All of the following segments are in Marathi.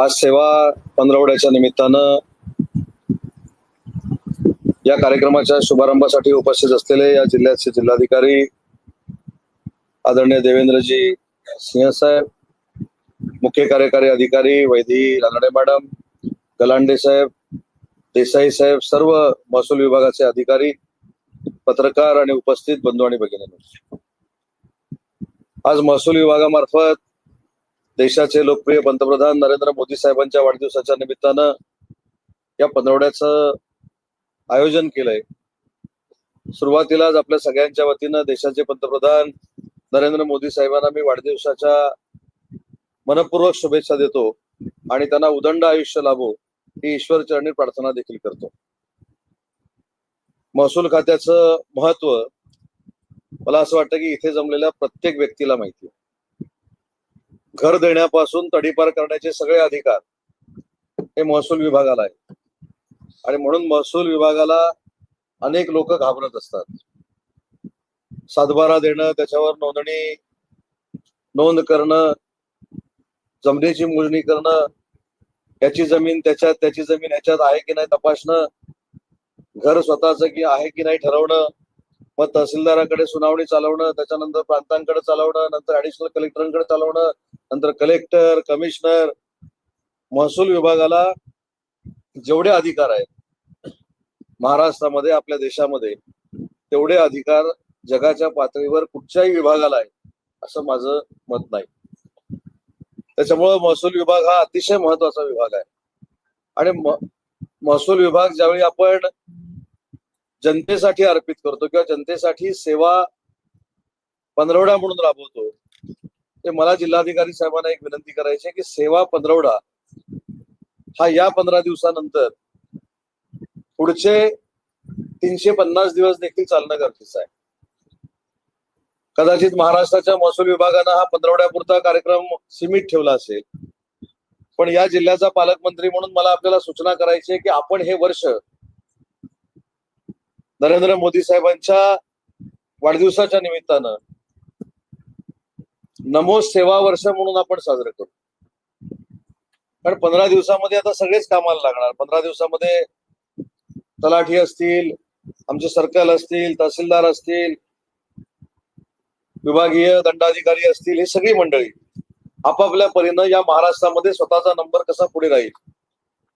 आज सेवा पंधरवड्याच्या निमित्तानं या कार्यक्रमाच्या शुभारंभासाठी उपस्थित असलेले या जिल्ह्याचे जिल्हाधिकारी आदरणीय देवेंद्रजी सिंहसाहेब मुख्य कार्यकारी अधिकारी वैदी रानडे मॅडम गलांडे साहेब देसाई साहेब सर्व महसूल विभागाचे अधिकारी पत्रकार आणि उपस्थित बंधू आणि भगिनी आज महसूल विभागामार्फत देशाचे लोकप्रिय पंतप्रधान नरेंद्र मोदी साहेबांच्या वाढदिवसाच्या निमित्तानं या पंधरवड्याचं आयोजन केलंय. सुरुवातीलाच आपल्या सगळ्यांच्या वतीनं देशाचे पंतप्रधान नरेंद्र मोदी साहेबांना मी वाढदिवसाच्या मनपूर्वक शुभेच्छा देतो आणि त्यांना उदंड आयुष्य लाभो ही ईश्वर चरणी प्रार्थना देखील करतो. महसूल खात्याचं महत्त्व मला असं वाटतं की इथे जमलेल्या प्रत्येक व्यक्तीला माहिती आहे. घर देण्यापासून तडीपार करण्याचे सगळे अधिकार हे महसूल विभागाला आहे आणि म्हणून महसूल विभागाला अनेक लोक घाबरत असतात. सातबारा देणं त्याच्यावर नोंदणी नोंद करणं जमिनीची मोजणी करणं याची जमीन त्याच्यात त्याची जमीन ह्याच्यात आहे की नाही तपासणं घर स्वतःच की आहे की नाही ठरवणं मग तहसीलदाराकडे सुनावणी चालवणं त्याच्यानंतर प्रांतांकडे चालवणं नंतर ऍडिशनल कलेक्टरांकडे चालवणं नंतर कलेक्टर कमिशनर महसूल विभागाला जेवढे अधिकार आहेत महाराष्ट्रामध्ये आपल्या देशामध्ये तेवढे अधिकार जगाच्या पातळीवर कुठच्याही विभागाला आहे असं माझं मत नाही. त्याच्यामुळं महसूल विभाग हा अतिशय महत्त्वाचा विभाग आहे. आणि महसूल विभाग ज्यावेळी आपण जनतेसाठी अर्पित करतो किंवा जनतेसाठी सेवा पंधरवडा म्हणून राबवतो ते मला जिल्हाधिकारी साहेबांना एक विनंती करायची आहे की सेवा पंधरवडा हा या पंधरा दिवसानंतर पुढचे तीनशे पन्नास दिवस देखील चालणं गरजेचं आहे. कदाचित महाराष्ट्राच्या महसूल विभागानं हा पंधरवड्यापुरता कार्यक्रम सीमित ठेवला असेल. पण या जिल्ह्याचा पालकमंत्री म्हणून मला आपल्याला सूचना करायची आहे की आपण हे वर्ष नरेंद्र मोदी साहेबांच्या वाढदिवसाच्या निमित्तानं नमो सेवा वर्ष म्हणून आपण साजरं करू. कारण पंधरा दिवसामध्ये आता सगळेच कामाला लागणार. पंधरा दिवसामध्ये तलाठी असतील आमचे सर्कल असतील तहसीलदार असतील विभागीय दंडाधिकारी असतील ही सगळी मंडळी आपापल्या परीनं या महाराष्ट्रामध्ये स्वतःचा नंबर कसा पुढे राहील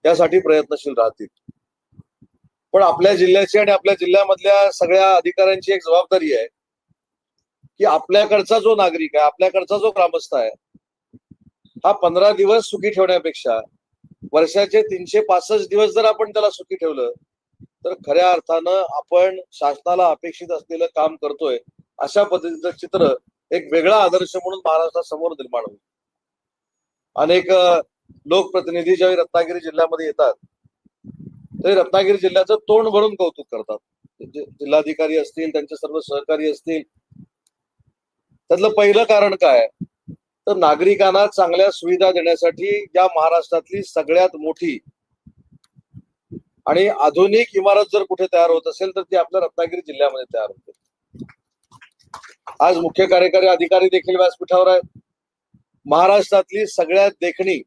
यासाठी प्रयत्नशील राहतील. पण आपल्या जिल्ह्याची आणि आपल्या जिल्ह्यामधल्या सगळ्या अधिकाऱ्यांची एक जबाबदारी आहे. की आपल्याकडचा जो नागरिक आहे आपल्याकडचा जो ग्रामस्थ आहे हा पंधरा दिवस सुखी ठेवण्यापेक्षा वर्षाचे तीनशे पासष्ट दिवस जर आपण त्याला सुखी ठेवलं तर खऱ्या अर्थानं आपण शासनाला अपेक्षित असलेलं काम करतोय अशा पद्धतीचं चित्र एक वेगळा आदर्श म्हणून महाराष्ट्रासमोर निर्माण होईल. अनेक लोकप्रतिनिधी ज्यावेळी रत्नागिरी जिल्ह्यामध्ये येतात ते रत्नागिरी जिल्ह्याचं तोंड भरून कौतुक करतात. जिल्हाधिकारी असतील त्यांचे सर्व सहकारी असतील त्यातलं पहिलं कारण काय? तर नागरिकांना चांगल्या सुविधा देण्यासाठी या महाराष्ट्रातली सगळ्यात मोठी आणि आधुनिक इमारत जर कुठे तयार होत असेल तर ती आपल्या रत्नागिरी जिल्ह्यामध्ये तयार होते. आज मुख्य कार्यकारी अधिकारी देखील व्यासपीठावर आहेत. महाराष्ट्रातली सगळ्यात देखणी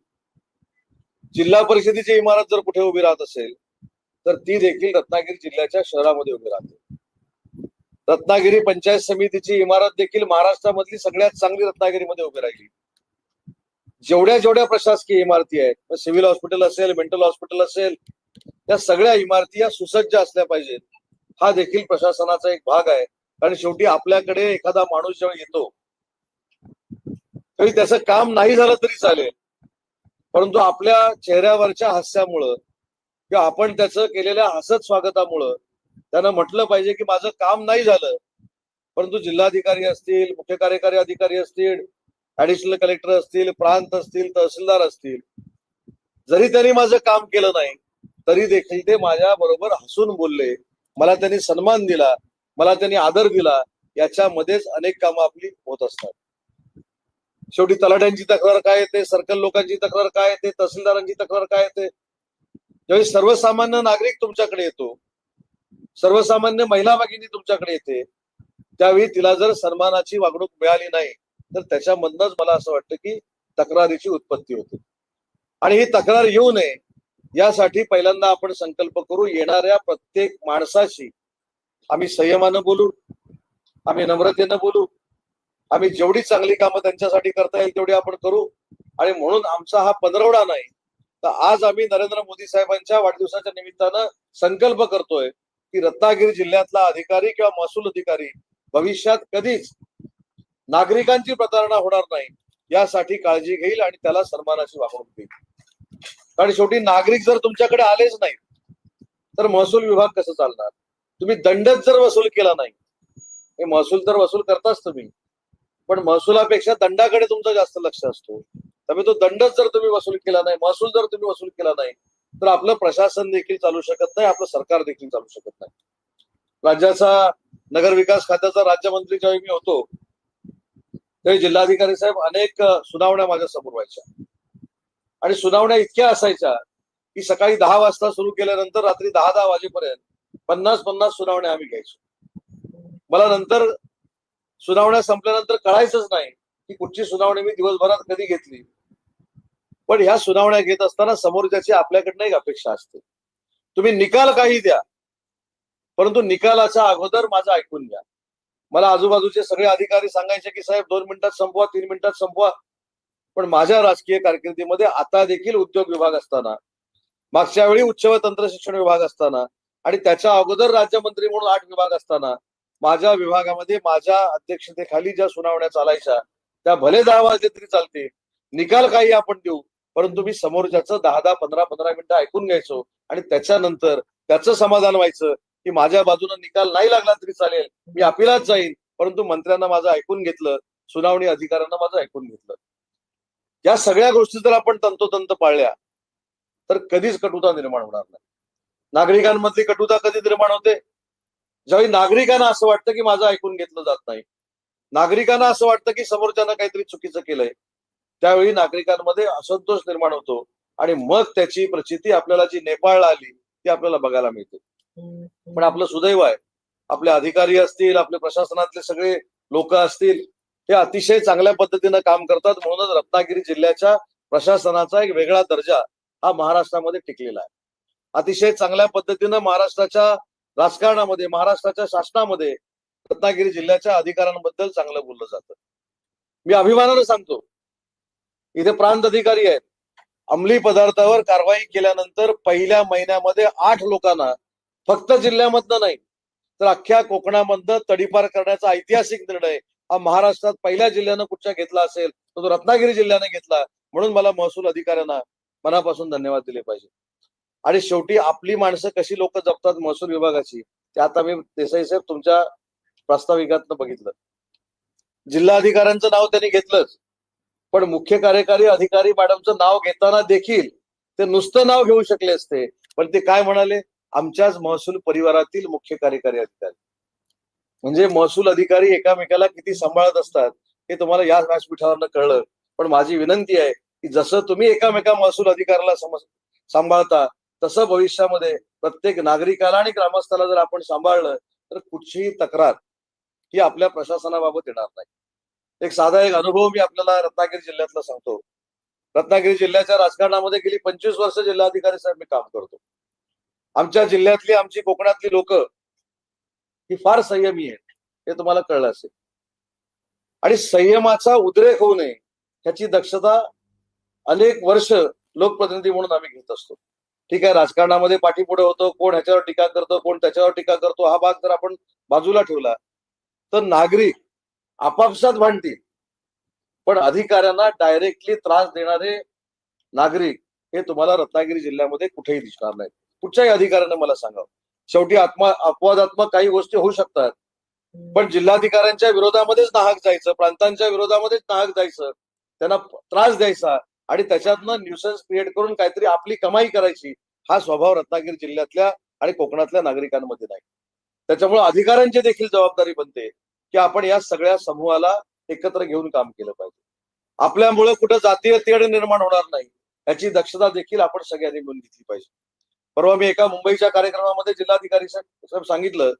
जिल्हा परिषदेची इमारत जर कुठे उभी राहत असेल तर ती देखील रत्नागिरी जिल्ह्याच्या शहरामध्ये उभी राहते. रत्नागिरी पंचायत समितीची इमारत देखील महाराष्ट्रामधली सगळ्यात चांगली रत्नागिरीमध्ये उभी राहिली. जेवढ्या जेवढ्या प्रशासकीय इमारती आहेत सिव्हिल हॉस्पिटल असेल मेंटल हॉस्पिटल असेल या सगळ्या इमारती या सुसज्ज असल्या पाहिजेत. हा देखील प्रशासनाचा एक भाग आहे. कारण शेवटी आपल्याकडे एखादा माणूस जेव्हा येतो तरी त्याचं काम नाही झालं तरी चालेल. परंतु आपल्या चेहऱ्यावरच्या हास्यामुळं किंवा आपण त्याचं केलेल्या हसत स्वागतामुळं त्यांना म्हटलं पाहिजे की माझं काम नाही झालं. परंतु जिल्हाधिकारी असतील मुख्य कार्यकारी अधिकारी असतील ऍडिशनल कलेक्टर असतील प्रांत असतील तहसीलदार असतील जरी त्यांनी माझं काम केलं नाही तरी देखील ते माझ्या बरोबर हसून बोलले. मला त्यांनी सन्मान दिला मला त्यांनी आदर दिला याच्यामध्येच अनेक कामं आपली होत असतात. शेवटी तलाट्यांची तक्रार काय येते सर्कल लोकांची तक्रार काय येते तहसीलदारांची तक्रार काय येते? ज्यावेळी सर्वसामान्य नागरिक तुमच्याकडे येतो सर्वसामान्य महिला भगिनी तुमच्याकडे येते. त्यावेळी तिला जर सन्मानाची वागणूक मिळाली नाही तर त्याच्यामधनच मला असं वाटतं की तक्रारीची उत्पत्ती होते. आणि ही तक्रार येऊ नये यासाठी पहिल्यांदा आपण संकल्प करू येणाऱ्या प्रत्येक माणसाशी आम्ही संयमानं बोलू आम्ही नम्रतेनं बोलू आम्ही जेवढी चांगली कामं त्यांच्यासाठी करता येईल तेवढी आपण करू. आणि म्हणून आमचा हा पंधरवडा नाही. तर आज आम्ही नरेंद्र मोदी साहेबांच्या वाढदिवसाच्या निमित्तानं संकल्प करतोय की रत्नागिरी जिल्ह्यातला अधिकारी किंवा महसूल अधिकारी भविष्यात कधीच नागरिकांची प्रतारणा होणार नाही यासाठी काळजी घेईल आणि त्याला सन्मानाची वागणूक देईल. कारण शेवटी नागरिक जर तुमच्याकडे आलेच नाही तर महसूल विभाग कसं चालणार? तुम्ही दंडच जर वसूल केला नाही हे महसूल तर वसूल करताच तुम्ही पण महसुलापेक्षा दंडाकडे तुमचं जास्त लक्ष असतो. त्यामुळे तो दंडच जर तुम्ही वसूल केला नाही महसूल जर तुम्ही वसूल केला नाही तर आपलं प्रशासन देखील चालू शकत नाही आपलं सरकार देखील चालू शकत नाही. राज्याचा नगर विकास खात्याचा राज्यमंत्री ज्यावेळी मी होतो त्यावेळी जिल्हाधिकारी साहेब अनेक सुनावण्या माझ्यासमोर व्हायच्या. आणि सुनावण्या इतक्या असायच्या की सकाळी दहा वाजता सुरू केल्यानंतर रात्री दहा दहा वाजेपर्यंत पन्नास पन्नास सुनावण्या आम्ही घ्यायचो. मला नंतर सुनावण्या संपल्यानंतर कळायचंच नाही की कुठची सुनावणी मी दिवसभरात कधी घेतली. पण ह्या सुनावण्या घेत असताना समोरच्याची आपल्याकडनं एक अपेक्षा असते. तुम्ही निकाल काही द्या परंतु निकालाच्या अगोदर माझं ऐकून घ्या. मला आजूबाजूचे सगळे अधिकारी सांगायचे की साहेब दोन मिनिटात संपवा तीन मिनिटात संपवा. पण माझ्या राजकीय कारकिर्दीमध्ये आता देखील उद्योग विभाग असताना मागच्या वेळी उच्च व तंत्र शिक्षण विभाग असताना आणि त्याच्या अगोदर राज्यमंत्री म्हणून आठ विभाग असताना माझ्या विभागामध्ये माझ्या अध्यक्षतेखाली ज्या सुनावण्या चालायच्या त्या भले दहा वाजले तरी चालते निकाल काही आपण देऊ परंतु मी समोरच्याचं दहा दहा पंधरा पंधरा मिनिटं ऐकून घ्यायचो आणि त्याच्यानंतर त्याचं समाधान व्हायचं की माझ्या बाजूने निकाल नाही लागला तरी चालेल मी अपिलात जाईन. परंतु मंत्र्यांना माझं ऐकून घेतलं सुनावणी अधिकाऱ्यांना माझं ऐकून घेतलं. या सगळ्या गोष्टी जर आपण तंतोतंत पाळल्या तर कधीच कटुता निर्माण होणार नाही. नागरिकांमधली कटुता कधी निर्माण होते? ज्यावेळी नागरिकांना असं वाटतं की माझं ऐकून घेतलं जात नाही नागरिकांना असं वाटतं की समोरच्यानं काहीतरी चुकीचं केलंय त्यावेळी नागरिकांमध्ये असंतोष निर्माण होतो आणि मग त्याची प्रचिती आपल्याला जी नेपाळला आली ती आपल्याला बघायला मिळते. पण आपलं सुदैव आहे. आपले अधिकारी असतील आपले प्रशासनातले सगळे लोक असतील हे अतिशय चांगल्या पद्धतीनं काम करतात. म्हणूनच रत्नागिरी जिल्ह्याच्या प्रशासनाचा एक वेगळा दर्जा हा महाराष्ट्रामध्ये टिकलेला आहे. अतिशय चांगल्या पद्धतीनं महाराष्ट्राच्या राजकारणामध्ये महाराष्ट्राच्या शासनामध्ये रत्नागिरी जिल्ह्याच्या अधिकाऱ्यांबद्दल चांगलं बोललं जातं. मी अभिमानानं सांगतो इथे प्रांत अधिकारी आहेत. अंमली पदार्थावर कारवाई केल्यानंतर पहिल्या महिन्यामध्ये आठ लोकांना फक्त जिल्ह्यामधनं नाही तर अख्ख्या कोकणामधनं तडीपार करण्याचा ऐतिहासिक निर्णय हा महाराष्ट्रात पहिल्या जिल्ह्यानं कुठच्या घेतला असेल तर तो रत्नागिरी जिल्ह्याने घेतला. म्हणून मला महसूल अधिकाऱ्यांना मनापासून धन्यवाद दिले पाहिजे. आणि शेवटी आपली माणसं कशी लोक जपतात महसूल विभागाची ते आता मी देसाई साहेब तुमच्या प्रास्ताविकातनं बघितलं. जिल्हाधिकाऱ्यांचं नाव त्यांनी घेतलंच. पण मुख्य कार्यकारी अधिकारी मॅडमचं नाव घेताना देखील ते नुसतं नाव घेऊ शकले असते. पण ते काय म्हणाले? आमच्याच महसूल परिवारातील मुख्य कार्यकारी अधिकारी. म्हणजे महसूल अधिकारी एकामेकाला किती सांभाळत असतात हे तुम्हाला या व्यासपीठावरनं कळलं. पण माझी विनंती आहे की जसं तुम्ही एकामेका महसूल अधिकाऱ्याला समज सांभाळता तसं भविष्यामध्ये प्रत्येक नागरिकाला आणि ग्रामस्थाला जर आपण सांभाळलं तर कुठचीही तक्रार ही आपल्या प्रशासनाबाबत येणार नाही. एक साधा एक अनुभव मी आपल्याला रत्नागिरी जिल्ह्यातला सांगतो. रत्नागिरी जिल्ह्याच्या राजकारणामध्ये गेली पंचवीस वर्ष जिल्हाधिकारी साहेब मी काम करतो. आमच्या जिल्ह्यातली आमची कोकणातली लोक ही फार संयमी आहेत हे तुम्हाला कळलं असेल. आणि संयमाचा उद्रेक होऊ नये ह्याची दक्षता अनेक वर्ष लोकप्रतिनिधी म्हणून आम्ही घेत असतो. ठीक आहे राजकारणामध्ये पाठीपुढे होतो कोण ह्याच्यावर टीका करतो कोण त्याच्यावर टीका करतो हा भाग जर आपण बाजूला ठेवला तर नागरिक आपापसात भांडतील पण अधिकाऱ्यांना डायरेक्टली त्रास देणारे नागरिक हे तुम्हाला रत्नागिरी जिल्ह्यामध्ये कुठेही दिसणार नाही कुठच्याही अधिकाऱ्यांना मला सांगावं. शेवटी आत्मा अपवादात्मक काही गोष्टी होऊ शकतात. पण जिल्हाधिकाऱ्यांच्या विरोधामध्येच नाहक जायचं प्रांतांच्या विरोधामध्येच नाहक जायचं त्यांना त्रास द्यायचा आणि त्याच्यातनं न्यूसन्स क्रिएट करून काहीतरी आपली कमाई करायची हा स्वभाव रत्नागिरी जिल्ह्यातल्या आणि कोकणातल्या नागरिकांमध्ये नाही. त्याच्यामुळे अधिकाऱ्यांची देखील जबाबदारी बनते. की आपण या सगळ्या समूहाला एकत्र घेऊन काम केलं पाहिजे. आपल्यामुळे कुठं जातीय तेढ निर्माण होणार नाही याची दक्षता देखील आपण सगळ्यांनी मिळून घेतली पाहिजे. परवा मी एका मुंबईच्या कार्यक्रमामध्ये जिल्हाधिकारी साहेब सांगितलं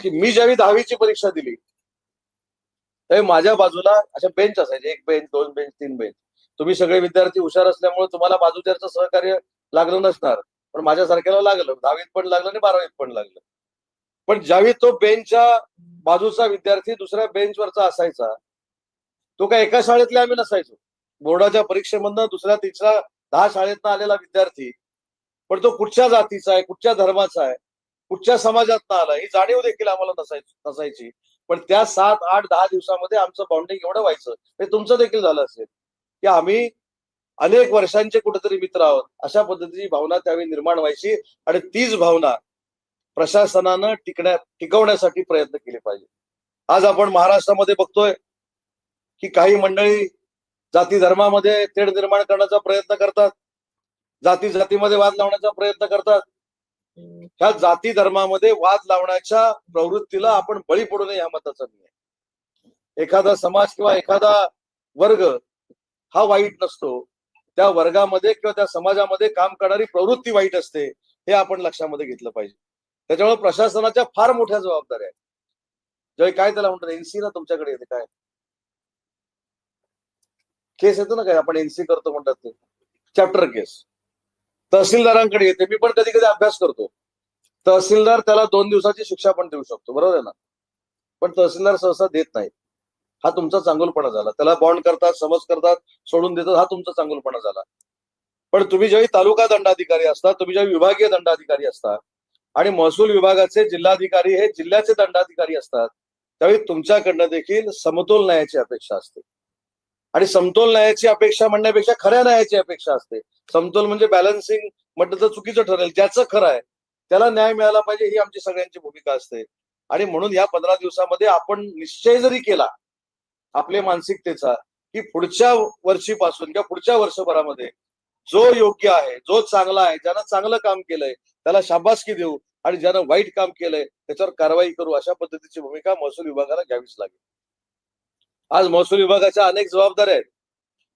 की मी ज्यावेळी दहावीची परीक्षा दिली त्यावेळी माझ्या बाजूला अशा बेंच असायचे एक बेंच दोन बेंच तीन बेंच तुम्ही सगळे विद्यार्थी हुशार असल्यामुळे तुम्हाला बाजूच्याचं सहकार्य लागलं नसणार पण माझ्यासारख्याला लागलं. दहावीत पण लागलं आणि बारावीत पण लागलं. पण ज्यावेळी तो बेंचच्या बाजूचा विद्यार्थी दुसऱ्या बेंचवरचा असायचा तो काय एका शाळेतले आम्ही नसायचो. बोर्डाच्या परीक्षेमधनं दुसऱ्या तिसऱ्या दहा शाळेतनं आलेला विद्यार्थी पण तो कुठच्या जातीचा आहे कुठच्या धर्माचा आहे कुठच्या समाजातनं आला ही जाणीव देखील आम्हाला नसायची नसायची. पण त्या सात आठ दहा दिवसामध्ये आमचं बाउंडिंग एवढं व्हायचं हे तुमचं देखील झालं असेल की आम्ही अनेक वर्षांचे कुठेतरी मित्र आहोत अशा पद्धतीची भावना त्यावेळी निर्माण व्हायची आणि तीच भावना प्रशासनानं टिकण्या टिकवण्यासाठी प्रयत्न केले पाहिजे. आज आपण महाराष्ट्रामध्ये बघतोय की काही मंडळी जाती धर्मामध्ये तेढ निर्माण करण्याचा प्रयत्न करतात. जाती जातीमध्ये वाद लावण्याचा प्रयत्न करतात. ह्या जाती धर्मामध्ये वाद लावण्याच्या प्रवृत्तीला आपण बळी पडू नये ह्या मताचा मी आहे. एखादा समाज किंवा एखादा वर्ग हा वाईट नसतो. त्या वर्गामध्ये किंवा त्या समाजामध्ये काम करणारी प्रवृत्ती वाईट असते हे आपण लक्षामध्ये घेतलं पाहिजे. त्याच्यामुळे प्रशासनाच्या फार मोठ्या जबाबदाऱ्या आहेत. ज्यावेळी काय त्याला म्हणतात? एनसी ना तुमच्याकडे येते काय? केस येतो ना काय आपण एनसी करतो म्हणतात ते. चॅप्टर केस तहसीलदारांकडे येते. मी पण कधी कधी अभ्यास करतो. तहसीलदार त्याला दोन दिवसाची शिक्षा पण देऊ शकतो. बरोबर आहे ना? पण तहसीलदार सहसा देत नाही हा तुमचा चांगुलपणा झाला. त्याला बॉन्ड करतात समज करतात सोडून देतात हा तुमचा चांगुलपणा झाला. पण तुम्ही ज्यावेळी तालुका दंडाधिकारी असता तुम्ही ज्यावेळी विभागीय दंडाधिकारी असता आणि महसूल विभागाचे जिल्हाधिकारी हे जिल्ह्याचे दंडाधिकारी असतात. त्यावेळी तुमच्याकडनं देखील समतोल न्यायाची अपेक्षा असते. आणि समतोल न्यायाची अपेक्षा म्हणण्यापेक्षा खऱ्या न्यायाची अपेक्षा असते. समतोल म्हणजे बॅलन्सिंग म्हटलं तर चुकीचं ठरेल ज्याचं खरं आहे त्याला न्याय मिळाला पाहिजे ही आमची सगळ्यांची भूमिका असते. आणि म्हणून या पंधरा दिवसामध्ये आपण निश्चय जरी केला आपल्या मानसिकतेचा की पुढच्या वर्षीपासून किंवा पुढच्या वर्षभरामध्ये जो योग्य आहे जो चांगला आहे ज्यानं चांगलं काम केलंय त्याला शाबासकी देऊ आणि ज्यानं वाईट काम केलंय त्याच्यावर कारवाई करू अशा पद्धतीची भूमिका महसूल विभागाला घ्यावीच लागेल. आज महसूल विभागाच्या अनेक जबाबदाऱ्या आहेत.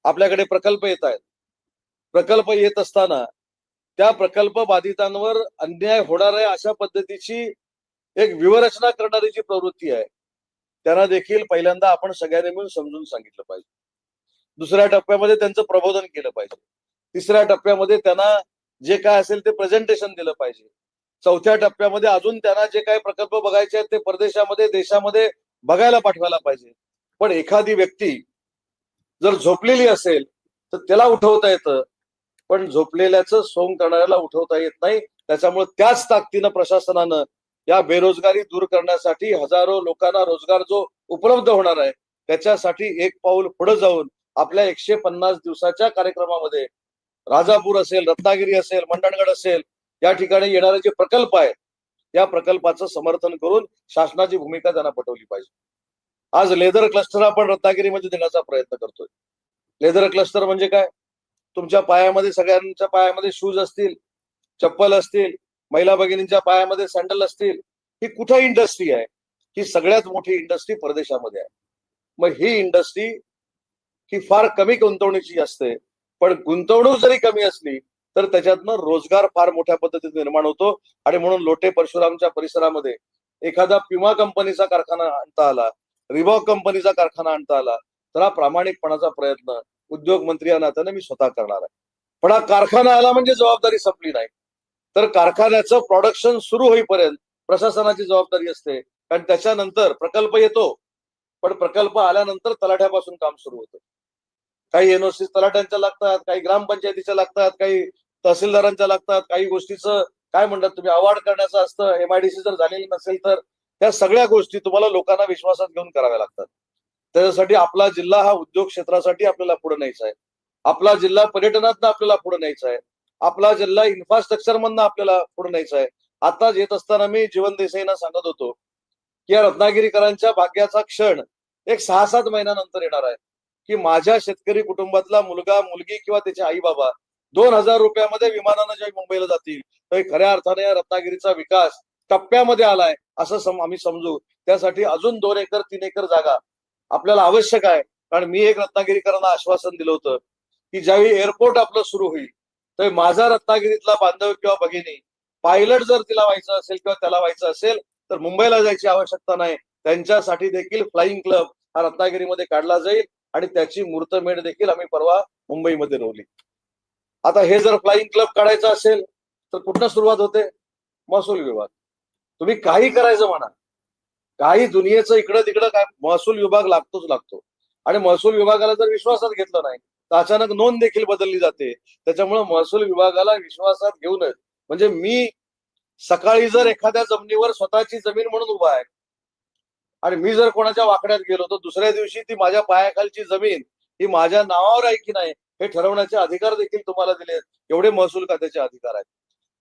आपल्याकडे प्रकल्प येत आहेत. प्रकल्प येत असताना त्या प्रकल्प बाधितांवर अन्याय होणार आहे अशा पद्धतीची एक विवरचना करणारी जी प्रवृत्ती आहे त्यांना देखील पहिल्यांदा आपण सगळ्यांनी मिळून समजून सांगितलं पाहिजे. दुसऱ्या टप्प्यामध्ये त्यांचं प्रबोधन केलं पाहिजे. तिसऱ्या टप्प्यामध्ये त्यांना जे काय असेल ते प्रेझेंटेशन दिलं पाहिजे. चौथ्या टप्प्यामध्ये अजून त्यांना जे काही प्रकल्प बघायचे आहेत ते परदेशामध्ये देशामध्ये बघायला पाठवायला पाहिजे. पण एखादी व्यक्ती जर झोपलेली असेल तर त्याला उठवता येतं. पण झोपलेल्याचं सोंग करणाऱ्याला उठवता येत नाही. त्याच्यामुळे त्याच ताकदीनं प्रशासनानं या बेरोजगारी दूर करण्यासाठी हजारो लोकांना रोजगार जो उपलब्ध होणार आहे त्याच्यासाठी एक पाऊल पुढे जाऊन आपल्या एकशे पन्नास दिवसाच्या कार्यक्रमामध्ये राजापूर असेल रत्नागिरी असेल मंडणगड असेल या ठिकाणी येणारे जे प्रकल्प आहेत या प्रकल्पाचं समर्थन करून शासनाची भूमिका त्यांना पटवली पाहिजे. आज लेदर क्लस्टर आपण रत्नागिरीमध्ये देण्याचा प्रयत्न करतोय. लेदर क्लस्टर म्हणजे काय? तुमच्या पायामध्ये सगळ्यांच्या पायामध्ये शूज असतील चप्पल असतील महिला भगिनींच्या पायामध्ये सँडल असतील ही कुठे इंडस्ट्री आहे? ही सगळ्यात मोठी इंडस्ट्री परदेशामध्ये आहे. मग ही इंडस्ट्री ही फार कमी गुंतवणुकीची असते. पण गुंतवणूक जरी कमी असली तर त्याच्यातनं रोजगार फार मोठ्या पद्धतीत निर्माण होतो. आणि म्हणून लोटे परशुरामच्या परिसरामध्ये एखादा पिमा कंपनीचा कारखाना आणता आला रिबॉक कंपनीचा कारखाना आणता आला तर हा प्रामाणिकपणाचा प्रयत्न उद्योग मंत्री या नात्याने मी स्वतः करणार आहे. पण हा कारखाना आला म्हणजे जबाबदारी संपली नाही. तर कारखान्याचं प्रोडक्शन सुरू होईपर्यंत प्रशासनाची जबाबदारी असते. कारण त्याच्यानंतर प्रकल्प येतो. पण प्रकल्प आल्यानंतर तलाठ्यापासून काम सुरू होतं. काही एनओसी तलाठ्यांच्या लागतात काही ग्रामपंचायतीच्या लागतात काही तहसीलदारांच्या लागतात काही गोष्टीचं काय म्हणतात तुम्ही अवॉर्ड करण्याचं असतं एमआयडीसी जर झालेली नसेल तर त्या सगळ्या गोष्टी तुम्हाला लोकांना विश्वासात घेऊन कराव्या लागतात. त्याच्यासाठी आपला जिल्हा हा उद्योग क्षेत्रासाठी आपल्याला पुढे न्यायचा आहे. आपला जिल्हा पर्यटनातनं आपल्याला पुढे न्यायचा आहे. आपला जिल्हा इन्फ्रास्ट्रक्चर मधनं आपल्याला पुढे न्यायचा आहे. आता येत असताना मी जीवन देसाईंना सांगत होतो की या रत्नागिरीकरांच्या भाग्याचा क्षण एक सहा सात महिन्यानंतर येणार आहे. की माझ्या शेतकरी कुटुंबातला मुलगा मुलगी किंवा त्याचे आई बाबा दोन हजार रुपयामध्ये विमानानं जेव्हा मुंबईला जातील तर खऱ्या अर्थाने या रत्नागिरीचा विकास टप्प्यामध्ये आलाय असं सम आम्ही समजू. त्यासाठी अजून दोन एकर तीन एकर जागा आपल्याला आवश्यक आहे. कारण मी एक रत्नागिरीकरांना आश्वासन दिलं होतं की ज्यावेळी एअरपोर्ट आपलं सुरू होईल तर माझा रत्नागिरीतला बांधव किंवा भगिनी पायलट जर तिला व्हायचं असेल किंवा त्याला व्हायचं असेल तर मुंबईला जायची आवश्यकता नाही. त्यांच्यासाठी देखील फ्लाईंग क्लब हा रत्नागिरीमध्ये काढला जाईल. आणि त्याची मूर्तमेढ देखील आम्ही परवा मुंबईमध्ये रोवली. आता हे जर फ्लाईंग क्लब काढायचं असेल तर कुठनं सुरुवात होते? महसूल विभाग. तुम्ही काही करायचं म्हणा. काही दुनियेचं इकडं तिकडं काय महसूल विभाग लागतोच लागतो. आणि महसूल विभागाला जर विश्वासात घेतलं नाही तर अचानक नोंद देखील बदलली जाते. त्याच्यामुळे महसूल विभागाला विश्वासात घेऊनच म्हणजे मी सकाळी जर एखाद्या जमिनीवर स्वतःची जमीन म्हणून उभा आहे आणि मी जर कोणाच्या वाकड्यात गेलो तर दुसऱ्या दिवशी ती माझ्या पायाखालची जमीन ही माझ्या नावावर आहे की नाही हे ठरवण्याचे अधिकार देखील तुम्हाला दिले एवढे महसूल खात्याचे अधिकार आहेत.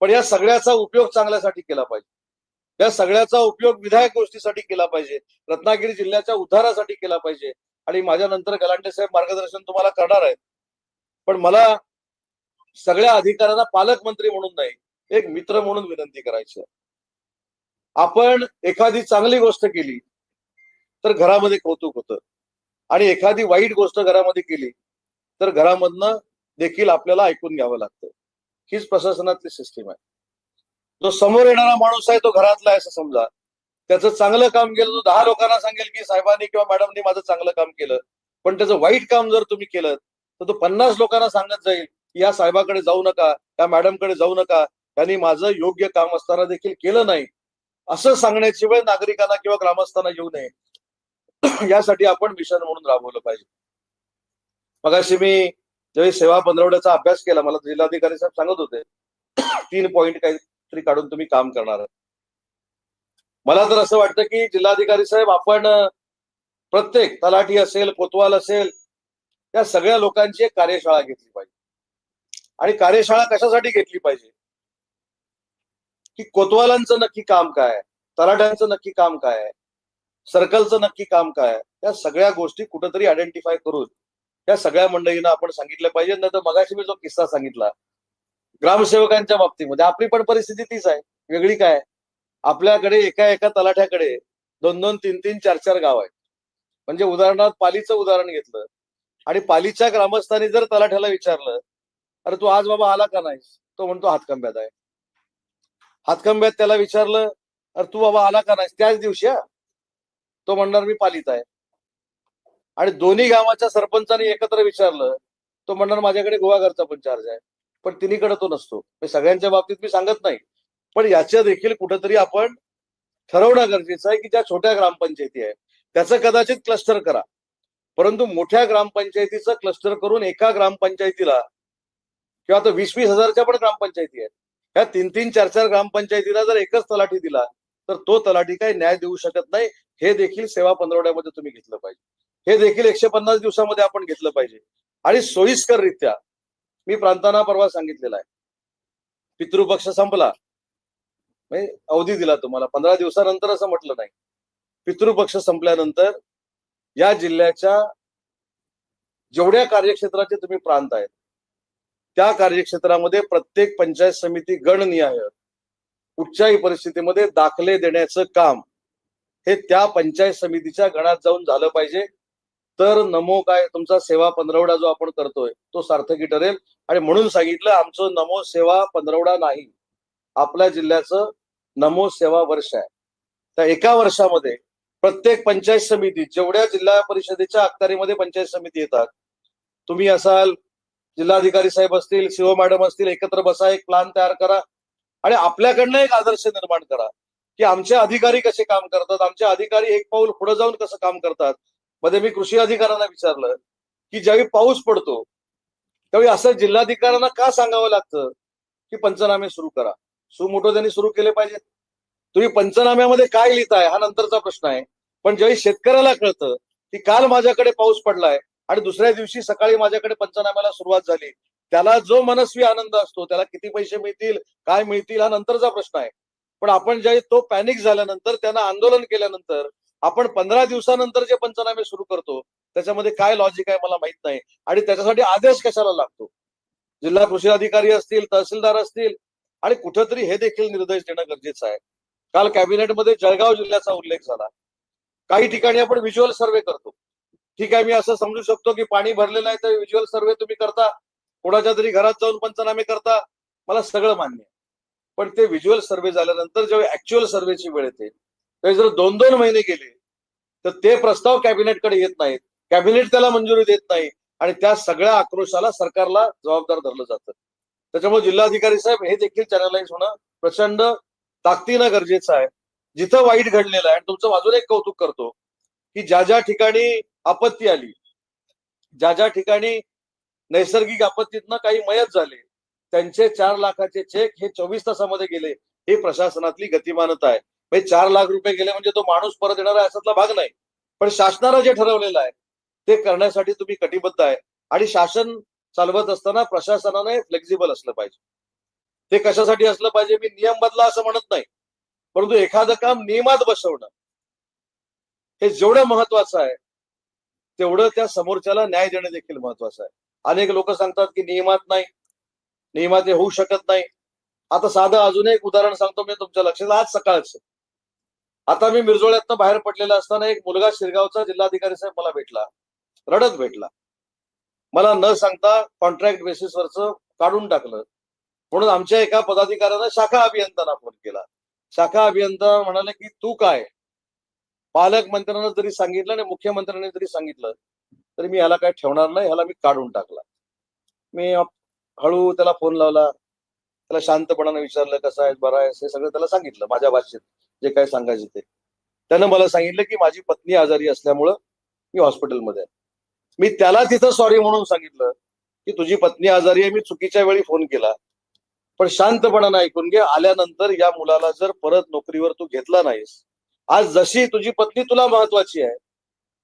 पण या सगळ्याचा उपयोग चांगल्यासाठी केला पाहिजे. या सगळ्याचा उपयोग विधायक गोष्टीसाठी केला पाहिजे. रत्नागिरी जिल्ह्याच्या उद्धारासाठी केला पाहिजे. आणि माझ्या नंतर गलांडे साहेब मार्गदर्शन तुम्हाला करणार आहेत. पण मला सगळ्या अधिकाऱ्यांना पालकमंत्री म्हणून नाही एक मित्र म्हणून विनंती करायची आहे. आपण एखादी चांगली गोष्ट केली तर घरामध्ये कौतुक होतं. आणि एखादी वाईट गोष्ट घरामध्ये केली तर घरामधनं देखील आपल्याला ऐकून घ्यावं लागतं. हीच प्रशासनातली सिस्टीम आहे. जो समोर येणारा माणूस आहे तो घरातला आहे असं समजा. त्याचं चांगलं काम केलं तो दहा लोकांना सांगेल की साहेबांनी किंवा मॅडमनी माझं चांगलं काम केलं. पण त्याचं वाईट काम जर तुम्ही केलं तर तो पन्नास लोकांना सांगत जाईल की या साहेबाकडे जाऊ नका या मॅडमकडे जाऊ नका. त्यांनी माझं योग्य काम असताना देखील केलं नाही. असं सांगण्याची वेळ नागरिकांना किंवा ग्रामस्थांना येऊ नये. यासाठी आपण मिशन म्हणून राबवलं पाहिजे. मगाशी मी ज्यावेळी सेवा पंधरवड्याचा अभ्यास केला मला जिल्हाधिकारी साहेब सांगत होते तीन पॉईंट काहीतरी काढून तुम्ही काम करणार आहात. मला तर असं वाटतं की जिल्हाधिकारी साहेब आपण प्रत्येक तलाठी असेल कोतवाल असेल या सगळ्या लोकांची एक कार्यशाळा घेतली पाहिजे. आणि कार्यशाळा कशासाठी घेतली पाहिजे? की कोतवालांचं नक्की काम काय तलाठ्यांचं नक्की काम काय आहे? सर्कलचं नक्की काम काय त्या सगळ्या गोष्टी कुठंतरी आयडेंटिफाय करून त्या सगळ्या मंडळींना आपण सांगितलं पाहिजे. नाही तर मगाशी मी जो किस्सा सांगितला ग्रामसेवकांच्या बाबतीमध्ये आपली पण परिस्थिती तीच आहे. वेगळी काय आपल्याकडे एका एका तलाठ्याकडे दोन दोन तीन तीन चार चार गाव आहेत. म्हणजे उदाहरणार्थ पालीचं उदाहरण घेतलं आणि पालीच्या ग्रामस्थांनी जर तलाठ्याला विचारलं अरे तू आज बाबा आला का नाहीस? तो म्हणतो हातकंब्यात आहे. हातकंब्यात त्याला विचारलं अरे तू बाबा आला का नाहीस? त्याच दिवशी हा तो म्हणणार मी पालित आहे. आणि दोन्ही गावाच्या सरपंचांनी एकत्र विचारलं तो म्हणणार माझ्याकडे गोवाघरचा पण चार्ज आहे. पण तिन्हीकडे तो नसतो. सगळ्यांच्या बाबतीत मी सांगत नाही. पण याच्या देखील कुठेतरी आपण ठरवणं गरजेचं आहे की ज्या छोट्या ग्रामपंचायती आहेत त्याचं कदाचित क्लस्टर करा. परंतु मोठ्या ग्रामपंचायतीचं क्लस्टर करून एका ग्रामपंचायतीला किंवा आता वीस वीस हजारच्या पण ग्रामपंचायती आहेत ह्या तीन तीन चार चार ग्रामपंचायतीला जर एकच तलाठी दिला तर तो तलाठी काही न्याय देऊ शकत नाही हे देखील सेवा पंधरवड्यामध्ये तुम्ही घेतलं पाहिजे. हे देखील एकशे पन्नास दिवसामध्ये आपण घेतलं पाहिजे. आणि सोयीस्कररित्या मी प्रांतांना परवा सांगितलेला आहे. पितृपक्ष संपला. म्हणजे अवधी दिला तुम्हाला. पंधरा दिवसानंतर असं म्हटलं नाही. पितृपक्ष संपल्यानंतर या जिल्ह्याच्या जेवढ्या कार्यक्षेत्राचे तुम्ही प्रांत आहेत त्या कार्यक्षेत्रामध्ये प्रत्येक पंचायत समिती गणनिहाय कुठच्याही परिस्थितीमध्ये दाखले देण्याचं काम हे त्या पंचायत समितीच्या गणात जाऊन झालं पाहिजे. तर नमो काय तुमचा सेवा पंधरवडा जो आपण करतोय तो सार्थकी ठरेल. आणि म्हणून सांगितलं आमचं नमो सेवा पंधरवडा नाही. आपल्या जिल्ह्याचं नमो सेवा वर्ष आहे. त्या एका वर्षामध्ये प्रत्येक पंचायत समिती जेवढ्या जिल्हा परिषदेच्या अखत्यारीमध्ये पंचायत समिती येतात तुम्ही असाल जिल्हाधिकारी साहेब असतील शिव मॅडम असतील एकत्र बसा एक प्लान तयार करा. आणि आपल्याकडनं एक आदर्श निर्माण करा. की आमचे अधिकारी कसे काम करतात? आमचे अधिकारी एक पाऊल पुढे जाऊन कसं काम करतात? मध्ये मी कृषी अधिकाऱ्यांना विचारलं की ज्यावेळी पाऊस पडतो त्यावेळी असं जिल्हाधिकाऱ्यांना का सांगावं लागतं? की पंचनामे सुरू करा. सुमोटो त्यांनी सुरू केले पाहिजेत. तुम्ही पंचनाम्यामध्ये काय लिहिताय? हा नंतरचा प्रश्न आहे. पण ज्यावेळी शेतकऱ्याला कळतं की काल माझ्याकडे पाऊस पडलाय आणि दुसऱ्या दिवशी सकाळी माझ्याकडे पंचनाम्याला सुरुवात झाली त्याला जो मनस्वी आनंद असतो त्याला किती पैसे मिळतील काय मिळतील हा नंतरचा प्रश्न आहे. पण आपण ज्या तो पॅनिक झाल्यानंतर त्यांना आंदोलन केल्यानंतर आपण पंधरा दिवसानंतर जे पंचनामे सुरू करतो त्याच्यामध्ये काय लॉजिक आहे मला माहीत नाही. आणि त्याच्यासाठी आदेश कशाला लागतो? जिल्हा कृषी अधिकारी असतील तहसीलदार असतील आणि कुठेतरी हे देखील निर्देश देणं गरजेचं आहे. काल कॅबिनेटमध्ये जळगाव जिल्ह्याचा उल्लेख झाला. काही ठिकाणी आपण व्हिज्युअल सर्वे करतो. ठीक आहे मी असं समजू शकतो की पाणी भरलेलं आहे तर व्हिज्युअल सर्वे तुम्ही करता. कोणाच्या तरी घरात जाऊन पंचनामे करता. मला सगळं मान्य आहे. पण ते व्हिज्युअल सर्वे झाल्यानंतर जेव्हा ऍक्च्युअल सर्व्हेची वेळ येते त्यावेळी जर दोन दोन महिने गेले तर ते प्रस्ताव कॅबिनेटकडे येत नाहीत. कॅबिनेट त्याला मंजुरी देत नाही आणि त्या सगळ्या आक्रोशाला सरकारला जबाबदार धरलं जातं. त्याच्यामुळे जिल्हाधिकारी साहेब हे देखील चॅनलाइज होणं प्रचंड ताकदीनं गरजेचं आहे. जिथं वाईट घडलेलं आहे आणि तुमचं अजून एक कौतुक करतो की ज्या ज्या ठिकाणी आपत्ती आली ज्या ज्या ठिकाणी नैसर्गिक आपत्तीतनं काही मयत झाले त्यांचे चार लाखाचे चेक हे चोवीस तासामध्ये गेले. ही प्रशासनातली गतिमानता आहे. म्हणजे चार लाख रुपये गेले म्हणजे तो माणूस परत येणार आहे असातला भाग नाही. पण शासनानं जे ठरवलेलं आहे ते करण्यासाठी तुम्ही कटिबद्ध आहे. आणि शासन चालवत असताना प्रशासनाने फ्लेक्झिबल असलं पाहिजे. ते कशासाठी असलं पाहिजे मी नियम बदला असं म्हणत नाही. परंतु एखादं काम नियमात बसवणं हे जेवढं महत्वाचं आहे तेवढं त्या समोरच्याला न्याय देणं देखील महत्वाचं आहे. अनेक लोक सांगतात की नियमात नाही. नियमाचे होऊ शकत नाही. आता साधं अजून एक उदाहरण सांगतो मी तुमच्या लक्षात. आज सकाळचं. आता मी मिरजोळ्यातनं बाहेर पडलेला असताना एक मुलगा शिरगावचा जिल्हाधिकारी साहेब मला भेटला. रडत भेटला. मला न सांगता कॉन्ट्रॅक्ट बेसिसवरच काढून टाकलं. म्हणून आमच्या एका पदाधिकाऱ्यानं शाखा अभियंताना फोन केला. शाखा अभियंता म्हणाले की तू काय? पालकमंत्र्यांना जरी सांगितलं आणि मुख्यमंत्र्यांनी जरी सांगितलं तरी मी ह्याला काय ठेवणार नाही ह्याला मी काढून टाकला. मी हळू त्याला फोन लावला. त्याला शांतपणाने विचारलं कसं आहे बरं आहे हे सगळं त्याला सांगितलं माझ्या भाषेत जे काय सांगायचे ते. त्यानं मला सांगितलं की माझी पत्नी आजारी असल्यामुळं मी हॉस्पिटलमध्ये आहे. मी त्याला तिथं सॉरी म्हणून सांगितलं की तुझी पत्नी आजारी आहे मी चुकीच्या वेळी फोन केला. पण शांतपणानं ऐकून घे आल्यानंतर या मुलाला जर परत नोकरीवर तू घेतला नाहीस आज जशी तुझी पत्नी तुला महत्वाची आहे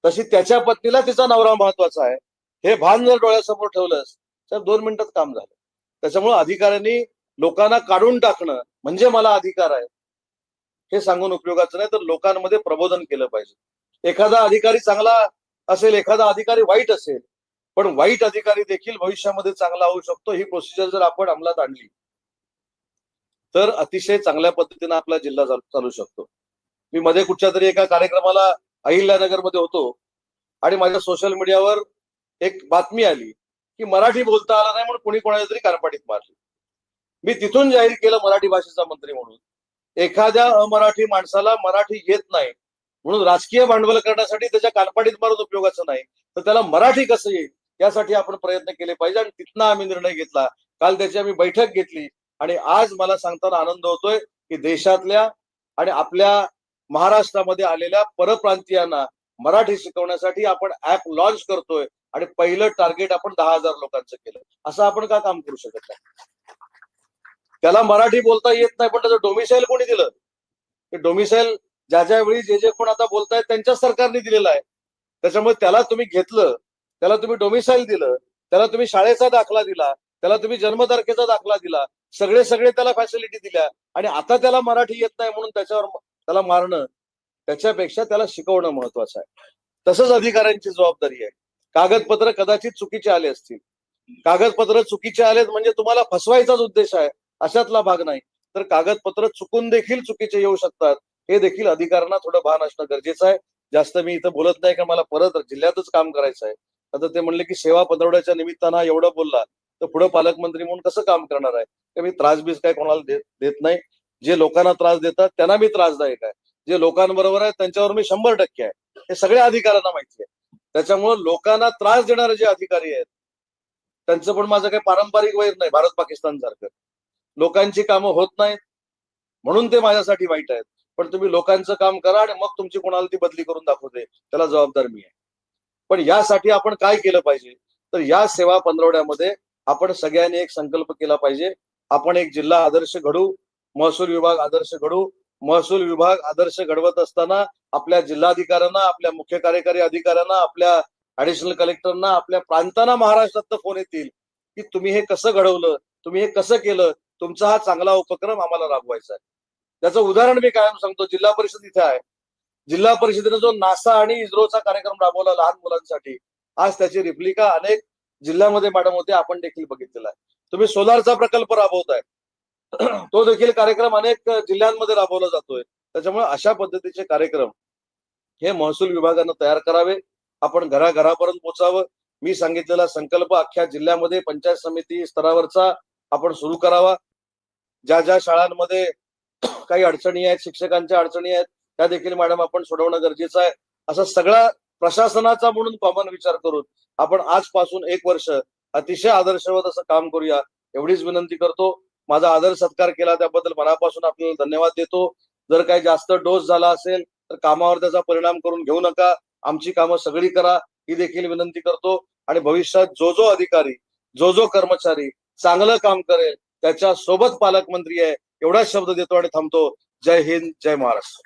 तशी त्याच्या पत्नीला तिचा नवरा महत्त्वाचा आहे. हे भान जर डोळ्यासमोर ठेवलंस तर दोन मिनिटात काम झालं. त्याच्यामुळे अधिकाऱ्यांनी लोकांना काढून टाकणं म्हणजे मला अधिकार आहे. हे सांगून उपयोगाचं नाही तर लोकांमध्ये प्रबोधन केलं पाहिजे. एखादा अधिकारी चांगला असेल एखादा अधिकारी वाईट असेल पण वाईट अधिकारी देखील भविष्यामध्ये चांगला होऊ शकतो ही प्रोसिजर जर आपण अंमलात आणली तर अतिशय चांगल्या पद्धतीने आपला जिल्हा चालू चालू शकतो. मी मध्ये कुठच्या तरी एका कार्यक्रमाला अहिल्यानगरमध्ये होतो आणि माझ्या सोशल मीडियावर एक बातमी आली. की मराठी बोलता आला नाही म्हणून कुणी कोणाच्या तरी कारपाटीत मारली. मी तिथून जाहीर केलं मराठी भाषेचा मंत्री म्हणून. एखाद्या अमराठी माणसाला मराठी येत नाही म्हणून राजकीय भांडवल करण्यासाठी त्याच्या कानपाडीत मारून उपयोगाचं नाही तर त्याला मराठी कसं येईल? यासाठी आपण प्रयत्न केले पाहिजे आणि तिथनं आम्ही निर्णय घेतला. काल त्याची आम्ही बैठक घेतली आणि आज मला सांगताना आनंद होतोय की देशातल्या आणि आपल्या महाराष्ट्रामध्ये आलेल्या परप्रांतीयांना मराठी शिकवण्यासाठी आपण ऍप लॉन्च करतोय. आणि पहिलं टार्गेट आपण दहा हजार लोकांचं केलं. असं आपण का काम करू शकत नाही? त्याला मराठी बोलता येत नाही पण त्याचं डोमिसाईल कोणी दिलं? ते डोमिसाईल ज्या ज्या वेळी जे जे कोण आता बोलतायत त्यांच्या सरकारने दिलेलं आहे. त्याच्यामुळे त्याला तुम्ही घेतलं त्याला तुम्ही डोमिसाईल दिलं त्याला तुम्ही शाळेचा दाखला दिला त्याला तुम्ही जन्मतारखेचा दाखला दिला सगळे सगळे त्याला फॅसिलिटी दिल्या. आणि आता त्याला मराठी येत नाही म्हणून त्याच्यावर त्याला मारणं त्याच्यापेक्षा त्याला शिकवणं महत्वाचं आहे. तसंच अधिकाऱ्यांची जबाबदारी आहे. कागदपत्र कदाचित चुकीचे आले असतील. कागदपत्र चुकीचे आलेत म्हणजे तुम्हाला फसवायचाच उद्देश आहे अशातला भाग नाही. तर कागदपत्र चुकून देखील चुकीचे येऊ शकतात हे देखील अधिकाऱ्यांना थोडं भान असणं गरजेचं आहे. जास्त मी इथं बोलत नाही का मला परत जिल्ह्यातच काम करायचं आहे. आता ते म्हणले की सेवा पंधरवड्याच्या निमित्तानं हा एवढं बोलला तर पुढे पालकमंत्री म्हणून कसं काम करणार आहे? तर मी त्रास बीस काय कोणाला देत देत नाही. जे लोकांना त्रास देतात त्यांना मी त्रासदायक आहे. जे लोकांबरोबर आहे त्यांच्यावर मी शंभर टक्के आहे. हे सगळ्या अधिकाऱ्यांना माहिती आहे. त्याच्यामुळे लोकांना त्रास देणारे जे अधिकारी आहेत त्यांचं पण माझं काही पारंपरिक वैर नाही भारत पाकिस्तान सारखं. लोकांची कामं होत नाहीत म्हणून ते माझ्यासाठी वाईट आहेत. पण तुम्ही लोकांचं काम करा आणि मग तुमची कोणाला ती बदली करून दाखवते त्याला जबाबदार मी आहे. पण यासाठी आपण काय केलं पाहिजे? तर या सेवा पंधरवड्यामध्ये आपण सगळ्यांनी एक संकल्प केला पाहिजे. आपण एक जिल्हा आदर्श घडू महसूल विभाग आदर्श घडू महसूल विभाग आदर्श घडवत असताना आपल्या जिल्हाधिकाऱ्यांना आपल्या मुख्य कार्यकारी अधिकाऱ्यांना आपल्या ऍडिशनल कलेक्टरना आपल्या प्रांतांना महाराष्ट्रात फोन येतील की तुम्ही हे कसं घडवलं तुम्ही हे कसं केलं तुमचा हा चांगला उपक्रम आम्हाला राबवायचा आहे. त्याचं उदाहरण मी कायम सांगतो जिल्हा परिषद इथे आहे. जिल्हा परिषदेने जो नासा आणि इस्रोचा कार्यक्रम राबवला लहान मुलांसाठी आज त्याची रिप्लिका अनेक जिल्ह्यामध्ये मॅडम होते आपण देखील बघितलेला आहे. तुम्ही सोलारचा प्रकल्प राबवताय. तो देखील कार्यक्रम अनेक जिल्ह्यांमध्ये राबवला जातोय. त्याच्यामुळे अशा पद्धतीचे कार्यक्रम हे महसूल विभागानं तयार करावे. आपण घराघरापर्यंत पोचावं मी सांगितलेला संकल्प अख्ख्या जिल्ह्यामध्ये पंचायत समिती स्तरावरचा आपण सुरू करावा. ज्या ज्या शाळांमध्ये काही अडचणी आहेत शिक्षकांच्या अडचणी आहेत त्या देखील मॅडम आपण सोडवणं गरजेचं आहे. असा सगळा प्रशासनाचा म्हणून कॉमन विचार करून आपण आजपासून एक वर्ष अतिशय आदर्शवत असं काम करूया एवढीच विनंती करतो. माझा आदर सत्कार केला. त्याबद्दल मनापासून आपल्याला धन्यवाद देतो. जर काही जास्त डोस झाला असेल तर कामावर त्याचा परिणाम करून घेऊ नका. आमची कामं सगळी करा. ही देखील विनंती करतो. आणि भविष्यात जो जो अधिकारी जो जो कर्मचारी चांगलं काम करेल त्याच्या सोबत पालकमंत्री आहे एवढाच शब्द देतो आणि थांबतो. जय हिंद जय महाराष्ट्र.